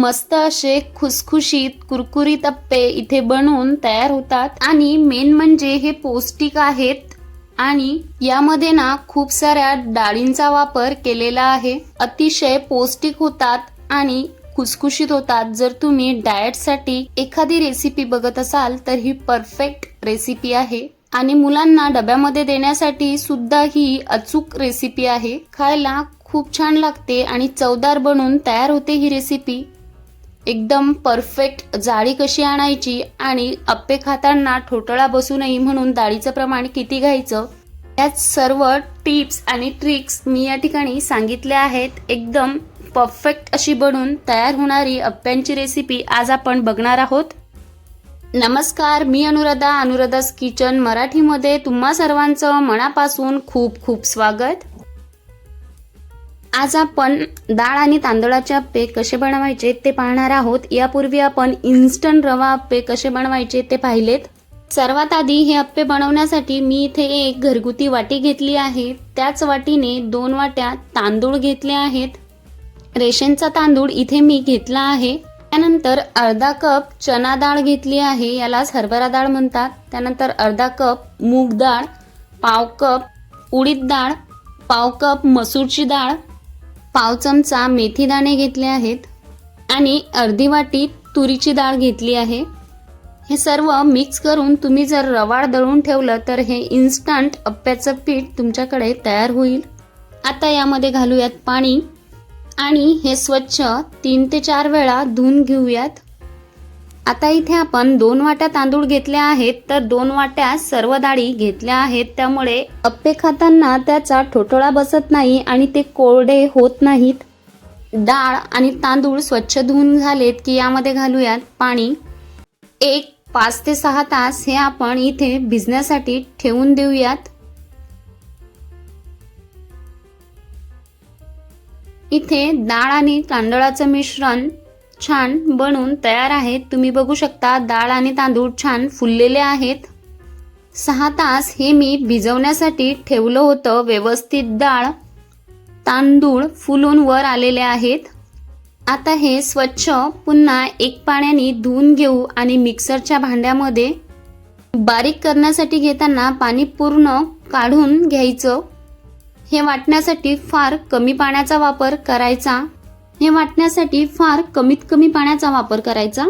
मस्त असे खुसखुशीत कुरकुरीत अप्पे इथे बनवून तयार होतात. आणि मेन म्हणजे हे पौष्टिक आहेत. आणि यामध्ये ना खूप साऱ्या डाळींचा वापर केलेला आहे. अतिशय पौष्टिक होतात आणि खुसखुशीत होतात. जर तुम्ही डाएटसाठी एखादी रेसिपी बघत असाल तर ही परफेक्ट रेसिपी आहे. आणि मुलांना डब्यामध्ये देण्यासाठी सुद्धा ही अचूक रेसिपी आहे. खायला खूप छान लागते आणि चवदार बनून तयार होते ही रेसिपी एकदम परफेक्ट जाळी कशी आणायची आणि अप्पे खाताना ठोटळा बसू नये म्हणून डाळीचं प्रमाण किती घ्यायचं? यात सर्व टिप्स आणि ट्रिक्स मी या ठिकाणी सांगितल्या आहेत. एकदम परफेक्ट अशी बनून तयार होणारी अप्प्यांची रेसिपी आज आपण बघणार आहोत. नमस्कार मी अनुराधा अनुराधास किचन मराठीमध्ये तुम्हा सर्वांचं मनापासून खूप खूप स्वागत. आज आपण डाळ आणि तांदळाचे अप्पे कसे बनवायचे ते पाहणार आहोत. यापूर्वी आपण इन्स्टंट रवा अप्पे कसे बनवायचे ते पाहिलेत. सर्वात आधी हे अप्पे बनवण्यासाठी मी इथे एक घरगुती वाटी घेतली आहे. त्याच वाटीने दोन वाट्या तांदूळ घेतले आहेत. रेशनचा तांदूळ इथे मी घेतला आहे. त्यानंतर अर्धा कप चना डाळ घेतली आहे. यालाच हरभरा डाळ म्हणतात. त्यानंतर अर्धा कप मूग डाळ पाव कप उडीद डाळ पाव कप मसूरची डाळ पाव चमचा मेथी दाणे घेतले आहेत आणि अर्धी वाटी तुरीची डाळ घेतली आहे. हे सर्व मिक्स करून तुम्ही जर रवाळ दळून ठेवलं तर हे इन्स्टंट अप्प्याचं पीठ तुमच्याकडे तयार होईल. आता यामध्ये घालूयात पाणी आणि हे स्वच्छ तीन ते चार वेळा धुवून घेऊयात. आता इथे आपण दोन वाट्या तांदूळ घेतल्या आहेत तर दोन वाट्या सर्व डाळी घेतल्या आहेत. त्यामुळे अप्पे खाताना त्याचा ठोठोळा बसत नाही आणि ते कोरडे होत नाहीत. डाळ आणि तांदूळ स्वच्छ धुवून झालेत की यामध्ये घालूयात पाणी. एक पाच ते सहा तास हे आपण इथे भिजण्यासाठी ठेवून देऊयात. इथे डाळ आणि तांदळाचं मिश्रण छान बनून तयार आहेत. तुम्ही बघू शकता डाळ आणि तांदूळ छान फुललेले आहेत. सहा तास हे मी भिजवण्यासाठी ठेवलं होतं. व्यवस्थित डाळ तांदूळ फुलून वर आलेले आहेत. आता हे स्वच्छ पुन्हा एक पाण्याने धुवून घेऊ आणि मिक्सरच्या भांड्यामध्ये बारीक करण्यासाठी घेताना पाणी पूर्ण काढून घ्यायचं. हे वाटण्यासाठी फार कमी पाण्याचा वापर करायचा. हे वाटण्यासाठी फार कमीत कमी पाण्याचा वापर करायचा.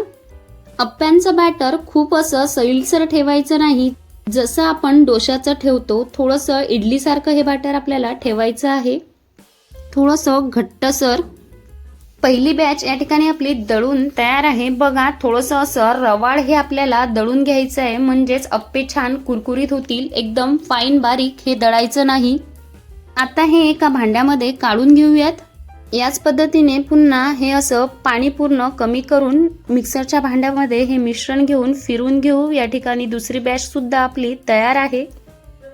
अप्प्यांचं बॅटर खूप असं सैलसर ठेवायचं नाही. जसं आपण डोशाचं ठेवतो थोडंसं इडलीसारखं हे बॅटर आपल्याला ठेवायचं आहे. थोडंसं घट्टसर पहिली बॅच या ठिकाणी आपली दळून तयार आहे. बघा थोडंसं असं रवाळ हे आपल्याला दळून घ्यायचं आहे. म्हणजेच अप्पे छान कुरकुरीत होतील. एकदम फाईन बारीक हे दळायचं नाही. आता हे एका भांड्यामध्ये काढून घेऊयात. याच पद्धतीने पुन्हा हे असं पाणी पूर्ण कमी करून मिक्सरच्या भांड्यामध्ये हे मिश्रण घेऊन फिरून घेऊ. या ठिकाणी दुसरी बॅचसुद्धा आपली तयार आहे.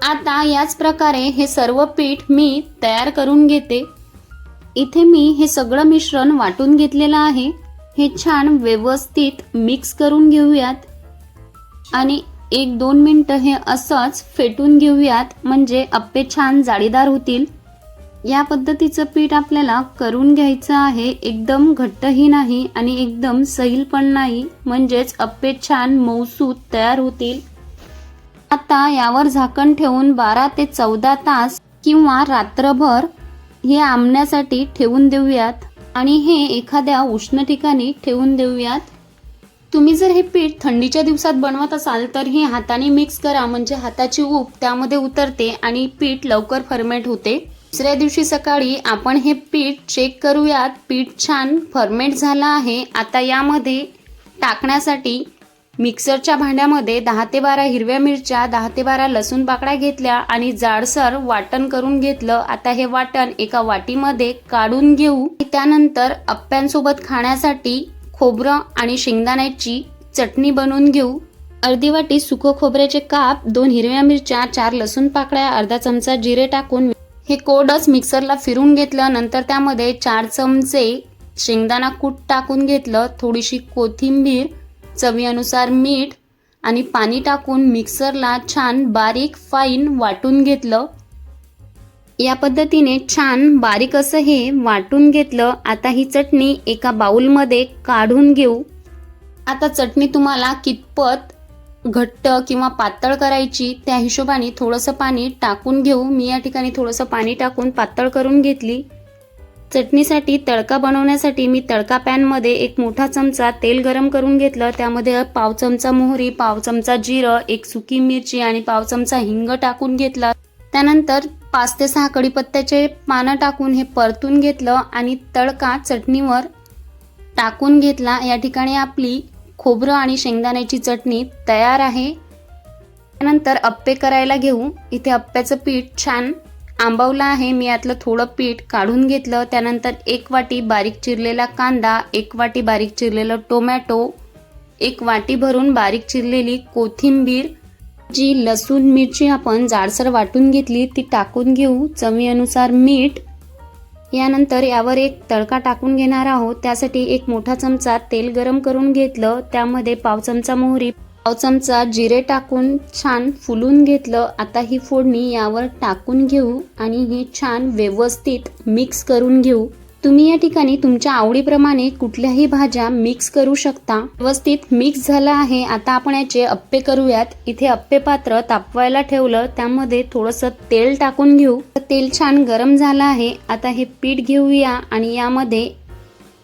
आता याच प्रकारे हे सर्व पीठ मी तयार करून घेते. इथे मी हे सगळं मिश्रण वाटून घेतलेलं आहे. हे छान व्यवस्थित मिक्स करून घेऊयात. आणि एक दोन मिनटं हे असंच फेटून घेऊयात. म्हणजे अप्पे छान जाळीदार होतील. या पद्धतीचं पीठ आपल्याला करून घ्यायचं आहे. एकदम घट्टही नाही आणि एकदम सैल पण नाही. म्हणजेच अप्पे छान मऊसूत तयार होतील. आता यावर झाकण ठेवून बारा ते चौदा तास किंवा रात्रभर हे आंबण्यासाठी ठेवून देऊयात. आणि हे एखाद्या उष्ण ठिकाणी ठेवून देऊयात. तुम्ही जर हे पीठ थंडीच्या दिवसात बनवत असाल तर हे हाताने मिक्स करा. म्हणजे हाताची ऊब त्यामध्ये उतरते आणि पीठ लवकर फर्मेट होते. दुसऱ्या दिवशी सकाळी आपण हे पीठ चेक करूयात. पीठ छान फर्मेट झालं आहे. आता यामध्ये टाकण्यासाठी मिक्सरच्या भांड्यामध्ये दहा ते बारा हिरव्या मिरच्या दहा ते बारा लसूण पाकळ्या घेतल्या आणि जाडसर वाटण करून घेतलं. आता हे वाटण एका वाटीमध्ये काढून घेऊ. त्यानंतर अप्प्यांसोबत खाण्यासाठी खोबरं आणि शेंगदाण्याची चटणी बनवून घेऊ. अर्धी वाटी सुकं खोबऱ्याचे काप दोन हिरव्या मिरच्या चार लसूण पाकळ्या अर्धा चमचा जिरे टाकून हे कोडच मिक्सरला फिरून घेतलं नंतर त्यामध्ये चार चमचे शेंगदाणा कूट टाकून घेतलं थोडीशी कोथिंबीर चवीनुसार मीठ आणि पाणी टाकून मिक्सरला छान बारीक फाईन वाटून घेतलं. या पद्धतीने छान बारीक असं हे वाटून घेतलं. आता ही चटणी एका बाऊलमध्ये काढून घेऊ. आता चटणी तुम्हाला कितपत घट्ट किंवा पातळ करायची त्या हिशोबाने थोडंसं पाणी टाकून घेऊ. मी या ठिकाणी थोडंसं पाणी टाकून पातळ करून घेतली. चटणीसाठी तडका बनवण्यासाठी मी तडका पॅनमध्ये एक मोठा चमचा तेल गरम करून घेतलं. त्यामध्ये पाव चमचा मोहरी पाव चमचा जिरं एक सुकी मिरची आणि पाव चमचा हिंग टाकून घेतला. त्यानंतर पाच ते सहा कढीपत्त्याचे पानं टाकून हे परतून घेतलं आणि तडका चटणीवर टाकून घेतला. या ठिकाणी आपली खोबरं आणि शेंगदाण्याची चटणी तयार आहे. त्यानंतर अप्पे करायला घेऊ. इथे अप्प्याचं पीठ छान आंबवलं आहे. मी यातलं थोडं पीठ काढून घेतलं. त्यानंतर एक वाटी बारीक चिरलेला कांदा एक वाटी बारीक चिरलेलं टोमॅटो एक वाटी भरून बारीक चिरलेली कोथिंबीर जी लसूण मिरची आपण जाडसर वाटून घेतली ती टाकून घेऊ. चवीनुसार मीठ यानंतर यावर एक तडका टाकून घेणार आहोत. त्यासाठी एक मोठा चमचा तेल गरम करून घेतलं. त्यामध्ये पाव चमचा मोहरी पाव चमचा जिरे टाकून छान फुलून घेतलं. आता ही फोडणी यावर टाकून घेऊ आणि हे छान व्यवस्थित मिक्स करून घेऊ. तुम्ही या ठिकाणी तुमच्या आवडीप्रमाणे कुठल्याही भाज्या मिक्स करू शकता. व्यवस्थित मिक्स झालं आहे. आता आपण याचे अप्पे करूयात. इथे अप्पे पात्र तापवायला ठेवलं. त्यामध्ये थोडंसं तेल टाकून घेऊ. तेल छान गरम झालं आहे. आता हे पीठ घेऊया आणि यामध्ये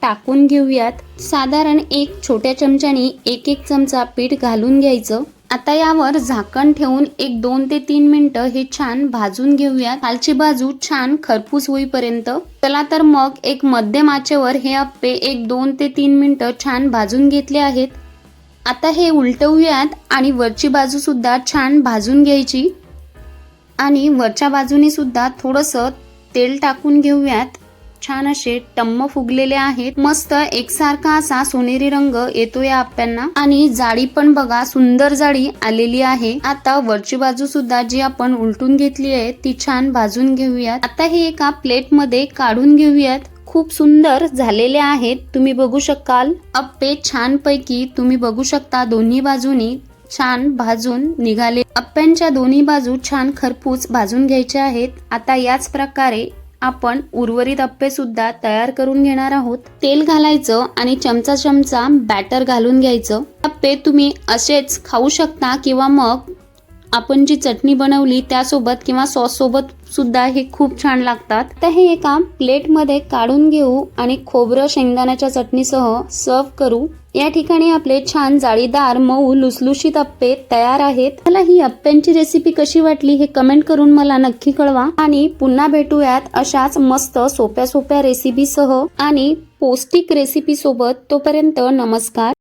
टाकून घेऊयात. साधारण एक छोट्या चमच्यानी एक एक चमचा पीठ घालून घ्यायचं. आता यावर झाकण ठेवून एक दोन ते तीन मिनिटं हे छान भाजून घेऊयात. खालची बाजू छान खरपूस होईपर्यंत. चला तर मग एक मध्यम आचेवर हे आप्पे एक दोन ते तीन मिनिटं छान भाजून घेतले आहेत. आता हे उलटवूयात आणि वरची बाजू सुद्धा छान भाजून घ्यायची. आणि वरच्या बाजूने सुद्धा थोडंसं तेल टाकून घेऊयात. छान असे टम्म फुगलेले आहेत. मस्त एकसारखा असा सोनेरी रंग येतोय आप्यांना. आणि जाळी पण बघा सुंदर जाळी आलेली आहे. आता वरची बाजू सुद्धा जी आपण उलटून घेतली आहे ती छान भाजून घेऊयात. आता हे एका प्लेटमध्ये काढून घेऊयात. खूप सुंदर झालेले आहेत. तुम्ही बघू शकाल. अप्पे छान पैकी तुम्ही बघू शकता दोन्ही बाजूनी छान भाजून निघाले. अप्प्यांच्या दोन्ही बाजू छान खरपूस भाजून घ्यायचे आहेत. आता याच प्रकारे आपण उर्वरित अप्पे सुद्धा तयार करून घेणार आहोत. तेल घालायचं आणि चमचा चमचा बॅटर घालून घ्यायचं. अप्पे तुम्ही असेच खाऊ शकता किंवा मग आपण जी चटणी बनवली त्यासोबत किंवा सॉस सोबत सुद्धा हे खूप छान लागतात. तर हे एका प्लेटमध्ये काढून घेऊ आणि खोबरं शेंगदाण्याच्या चटणीसह सर्व करू. या ठिकाणी आपले छान जाळीदार मऊ लुसलुशीत अप्पे तयार आहेत. मला ही अप्प्यांची रेसिपी कशी वाटली हे कमेंट करून मला नक्की कळवा. आणि पुन्हा भेटूयात अशाच मस्त सोप्या सोप्या रेसिपीसह आणि पौष्टिक रेसिपी सोबत तोपर्यंत नमस्कार.